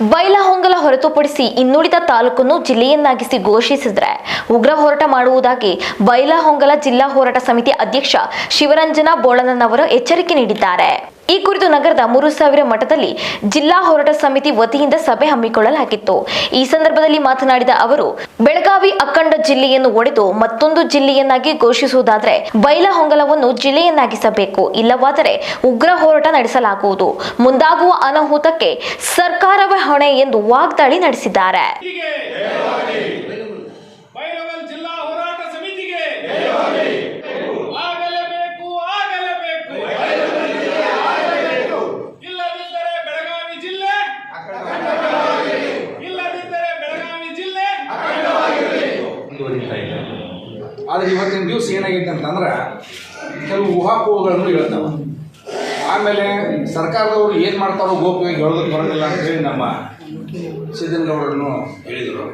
ಬೈಲಹೊಂಗಲ ಹೊರತುಪಡಿಸಿ ಇನ್ನುಳಿದ ತಾಲೂಕನ್ನು ಜಿಲ್ಲೆಯನ್ನಾಗಿಸಿ ಘೋಷಿಸಿದ್ರೆ ಉಗ್ರ ಹೋರಾಟ ಮಾಡುವುದಾಗಿ ಬೈಲಹೊಂಗಲ ಜಿಲ್ಲಾ ಹೋರಾಟ ಸಮಿತಿ ಅಧ್ಯಕ್ಷ ಶಿವರಂಜನ ಬೋಳನವರು ಎಚ್ಚರಿಕೆ ನೀಡಿದ್ದಾರೆ. ಈ ಕುರಿತು ನಗರದ ಮೂರು ಸಾವಿರ ಮಠದಲ್ಲಿ ಜಿಲ್ಲಾ ಹೋರಾಟ ಸಮಿತಿ ವತಿಯಿಂದ ಸಭೆ ಹಮ್ಮಿಕೊಳ್ಳಲಾಗಿತ್ತು. ಈ ಸಂದರ್ಭದಲ್ಲಿ ಮಾತನಾಡಿದ ಅವರು, ಬೆಳಗಾವಿ ಅಖಂಡ ಜಿಲ್ಲೆಯನ್ನು ಒಡೆದು ಮತ್ತೊಂದು ಜಿಲ್ಲೆಯನ್ನಾಗಿ ಘೋಷಿಸುವುದಾದರೆ ಬೈಲಹೊಂಗಲವನ್ನು ಜಿಲ್ಲೆಯನ್ನಾಗಿಸಬೇಕು. ಇಲ್ಲವಾದರೆ ಉಗ್ರ ಹೋರಾಟ ನಡೆಸಲಾಗುವುದು. ಮುಂದಾಗುವ ಅನಾಹುತಕ್ಕೆ ಸರ್ಕಾರವೇ ಹೊಣೆ ಎಂದು ವಾಗ್ದಾಳಿ ನಡೆಸಿದ್ದಾರೆ ಸಮಿತಿಗೆ ಬೈರವಲ್ ಜಿಲ್ಲಾ ಹೋರಾಟ ಸಮಿತಿಗೆ ಆಗಲೇಬೇಕು ಆಗಲೇಬೇಕು ಇಲ್ಲದಿದ್ದರೆ ಬೆಳಗಾವಿ ಜಿಲ್ಲೆ ಇಲ್ಲದಿದ್ದರೆ ಬೆಳಗಾವಿ ಜಿಲ್ಲೆ ಮುಂದುವರಿತಾ ಇದೆ ಆದರೆ ಇವತ್ತಿನ ದಿವಸ ಏನಾಗೈತೆ ಅಂತಂದ್ರೆ ಕೆಲವು ಊಹಾಪೋಹಗಳನ್ನು ಹೇಳ್ತಾವೆ. ಆಮೇಲೆ ಸರ್ಕಾರದವರು ಏನು ಮಾಡ್ತಾರೋ ಗೋಪ್ಯವಾಗಿ ಹೇಳೋದಕ್ಕೆ ಬರೋದಿಲ್ಲ ಅಂತ ಹೇಳಿ ನಮ್ಮ ಸಿದ್ದನಗೌಡರನ್ನು ಹೇಳಿದರು.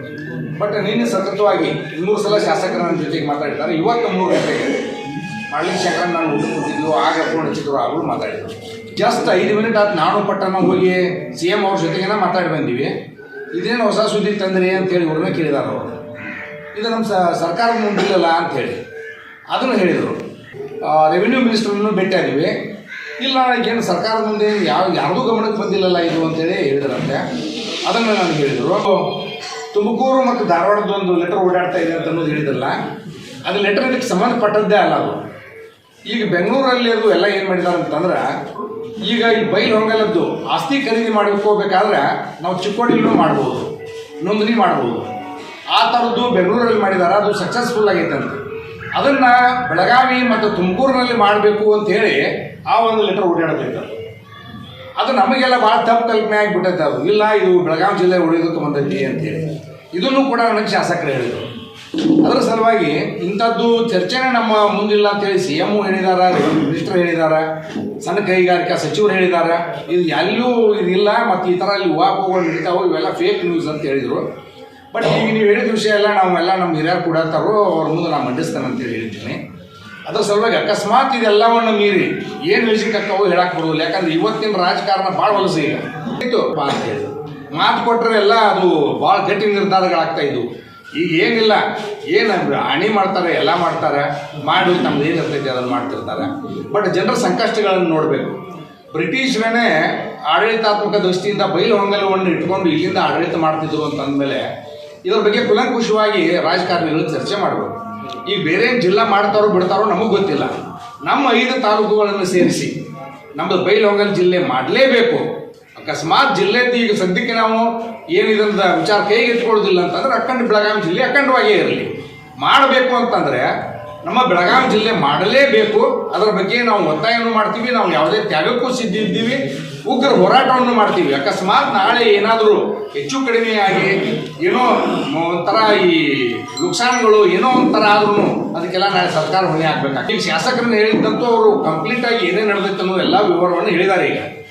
ಬಟ್ ನಿನ್ನೆ ಸತತವಾಗಿ ಮೂರು ಸಲ ಶಾಸಕರ ಜೊತೆಗೆ ಮಾತಾಡಿದ್ದಾರೆ. ಇವತ್ತು ಮೂರು ಗಂಟೆಗೆ ಮಳ್ಳಿ ಶಂಕರ ನಾನು ಊಟ ಆಗ ಪೂರ್ಣ ಚಿತ್ರ ಅವರು ಮಾತಾಡಿದರು. ಜಸ್ಟ್ ಐದು ಮಿನಿಟ್ ಆದ ನಾನು ಪಟ್ಟಣ ಹೋಗಿ ಸಿ ಎಂ ಅವ್ರ ಜೊತೆಗೇನ ಮಾತಾಡಿ ಬಂದೀವಿ. ಇದೇನು ಹೊಸ ಸುದ್ದಿ ತಂದ್ರಿ ಅಂತೇಳಿ ಅವ್ರನ್ನ ಕೇಳಿದಾರ ಅವರು. ಇದು ನಮ್ಮ ಸ ಮುಂದಿಲ್ಲ ಹೇಳಿ. ಅದನ್ನು ಹೇಳಿದರು. ರೆವಿನ್ಯೂ ಮಿನಿಸ್ಟ್ರನ್ನು ಭೇಟಿಯಾಗಿವಿ ಇಲ್ಲ ಏನು ಸರ್ಕಾರದ ಮುಂದೆ ಯಾವ, ಯಾರಿಗೂ ಗಮನಕ್ಕೆ ಬಂದಿಲ್ಲಲ್ಲ ಇದು ಅಂತೇಳಿ ಹೇಳಿದ್ರಂತೆ. ಅದನ್ನು ನನಗೆ ಹೇಳಿದರು. ತುಮಕೂರು ಮತ್ತು ಧಾರವಾಡದ ಒಂದು ಲೆಟರ್ ಓಡಾಡ್ತಾ ಇದೆ ಅಂತ ಅನ್ನೋದು ಹೇಳಿದ್ರಲ್ಲ, ಅದು ಲೆಟರ್ ಇದಕ್ಕೆ ಸಂಬಂಧಪಟ್ಟದ್ದೇ ಅಲ್ಲ ಅದು. ಈಗ ಬೆಂಗಳೂರಲ್ಲಿ ಅದು ಎಲ್ಲ ಏನು ಮಾಡಿದ್ದಾರೆ ಅಂತಂದ್ರೆ, ಈಗ ಈ ಬೈಲ್ ಹೊಂಗಲದ್ದು ಆಸ್ತಿ ಖರೀದಿ ಮಾಡ್ಕೋಬೇಕಾದ್ರೆ ನಾವು ಚಿಕ್ಕೋಡಿಲೂ ಮಾಡ್ಬೋದು, ನೋಂದಣಿ ಮಾಡ್ಬೋದು. ಆ ಥರದ್ದು ಬೆಂಗಳೂರಲ್ಲಿ ಮಾಡಿದ್ದಾರೆ ಅದು ಸಕ್ಸಸ್ಫುಲ್ ಆಗೈತೆ ಅಂತ ಅದನ್ನು ಬೆಳಗಾವಿ ಮತ್ತು ತುಮಕೂರಿನಲ್ಲಿ ಮಾಡಬೇಕು ಅಂತ ಹೇಳಿ ಆ ಒಂದು ಲೆಟರ್ ಓಡಾಡತೈತೆ ಅದು ನಮಗೆಲ್ಲ ಭಾಳ ತಪ್ಪು ಕಲ್ಪನೆ ಆಗಿಬಿಟ್ಟೈತೆ ಅದು. ಇಲ್ಲ, ಇದು ಬೆಳಗಾವಿ ಜಿಲ್ಲೆ ಉಳಿಯೋದಕ್ಕೆ ಬಂದೈತಿ ಅಂತೇಳಿ ಇದನ್ನು ಕೂಡ ನನಗೆ ಶಾಸಕರು ಹೇಳಿದರು. ಅದರ ಸಲುವಾಗಿ ಇಂಥದ್ದು ಚರ್ಚೆನೇ ನಮ್ಮ ಮುಂದಿಲ್ಲ ಅಂತೇಳಿ ಸಿ ಎಂ ಹೇಳಿದಾರ ಮಿನಿಸ್ಟರ್ ಹೇಳಿದಾರ, ಸಣ್ಣ ಕೈಗಾರಿಕಾ ಸಚಿವರು ಹೇಳಿದಾರ. ಇದು ಎಲ್ಲೂ ಇದಿಲ್ಲ, ಮತ್ತು ಈ ಥರ ಅಲ್ಲಿ ಊಹಾಪೋಹಗಳು ನಡೀತಾವೆ, ಇವೆಲ್ಲ ಫೇಕ್ ನ್ಯೂಸ್ ಅಂತ ಹೇಳಿದರು. ಬಟ್ ಈಗ ನೀವು ಹೇಳಿದ ವಿಷಯ ಎಲ್ಲ ನಾವೆಲ್ಲ ನಮ್ಮ ಹಿರಿಯರು ಕೂಡ ತರೋ ಅವ್ರ ಮುಂದೆ ನಾನು ಮಂಡಿಸ್ತೇನೆ ಅಂತೇಳಿ ಹೇಳ್ತೀನಿ. ಅದರ ಸಲುವಾಗಿ ಅಕಸ್ಮಾತ್ ಇದೆಲ್ಲವನ್ನು ಮೀರಿ ಏನು ನಿಲ್ಸಿಕಕ್ಕವು ಹೇಳಕ್ಕೆ ಬರೋದಿಲ್ಲ. ಯಾಕಂದ್ರೆ ಇವತ್ತಿನ ರಾಜಕಾರಣ ಭಾಳ ಹೊಲಸು ಈಗ. ಹೇಳಿದ್ರು ಮಾತು ಕೊಟ್ಟರೆ ಎಲ್ಲ ಅದು ಭಾಳ ಗಟ್ಟಿ ನಿರ್ಧಾರಗಳಾಗ್ತಾ ಇದ್ವು. ಈಗ ಏನಿಲ್ಲ, ಏನು ಹಣಿ ಮಾಡ್ತಾರೆ, ಎಲ್ಲ ಮಾಡ್ತಾರೆ, ಮಾಡಿ ನಮ್ದು ಏನು ಇರ್ತೈತಿ ಅದನ್ನು ಮಾಡ್ತಿರ್ತಾರೆ. ಬಟ್ ಜನರ ಸಂಕಷ್ಟಗಳನ್ನು ನೋಡಬೇಕು. ಬ್ರಿಟಿಷರೇ ಆಡಳಿತಾತ್ಮಕ ದೃಷ್ಟಿಯಿಂದ ಬೈಲು ಒಂದು ಇಟ್ಕೊಂಡು ಇಲ್ಲಿಂದ ಆಡಳಿತ ಮಾಡ್ತಿದ್ರು ಅಂತ ಅಂದಮೇಲೆ ಇದ್ರ ಬಗ್ಗೆ ಕುಲಂಕುಷವಾಗಿ ರಾಜಕಾರಣಿಗಳು ಚರ್ಚೆ ಮಾಡಬೇಕು ಈಗ ಬೇರೆ ಜಿಲ್ಲಾ ಮಾಡ್ತಾರೋ ಬಿಡ್ತಾರೋ ನಮಗೆ ಗೊತ್ತಿಲ್ಲ. ನಮ್ಮ ಐದು ತಾಲೂಕುಗಳನ್ನು ಸೇರಿಸಿ ನಮ್ಮದು ಬೈಲಹೊಂಗಲ್ ಜಿಲ್ಲೆ ಮಾಡಲೇಬೇಕು. ಅಕಸ್ಮಾತ್ ಜಿಲ್ಲೆದ್ದು ಈಗ ಸದ್ಯಕ್ಕೆ ನಾವು ಏನಿದಂತ ವಿಚಾರ ಕೈಗೆ ಇಟ್ಕೊಳ್ಳೋದಿಲ್ಲ ಅಂತಂದ್ರೆ ಅಖಂಡ ಬೆಳಗಾವಿ ಜಿಲ್ಲೆ ಅಖಂಡವಾಗಿಯೇ ಇರಲಿ. ಮಾಡಬೇಕು ಅಂತಂದ್ರೆ ನಮ್ಮ ಬೆಳಗಾವಿ ಜಿಲ್ಲೆ ಮಾಡಲೇಬೇಕು. ಅದರ ಬಗ್ಗೆ ನಾವು ಒತ್ತಾಯವನ್ನು ಮಾಡ್ತೀವಿ. ನಾವು ಯಾವುದೇ ತ್ಯಾಗಕ್ಕೂ ಸಿದ್ಧಿದ್ದೀವಿ ಉಗ್ರ ಹೋರಾಟವನ್ನು ಮಾಡ್ತೀವಿ. ಅಕಸ್ಮಾತ್ ನಾಳೆ ಏನಾದರೂ ಹೆಚ್ಚು ಕಡಿಮೆಯಾಗಿ ಏನೋ ಒಂಥರ ಈ ನುಕ್ಸಾನ್ಗಳು ಏನೋ ಒಂಥರ ಆದ್ರೂ ಅದಕ್ಕೆಲ್ಲ ನಾಳೆ ಸರ್ಕಾರ ಹೊಣೆ ಆಗ್ಬೇಕಾಗ್ತದೆ. ಈಗ ಶಾಸಕರನ್ನ ಹೇಳಿದ್ದಂತೂ ಅವರು ಕಂಪ್ಲೀಟ್ ಆಗಿ ಏನೇ ನಡೆದೈತೆ ಅನ್ನೋ ಎಲ್ಲ ವಿವರವನ್ನು ಹೇಳಿದ್ದಾರೆ ಈಗ.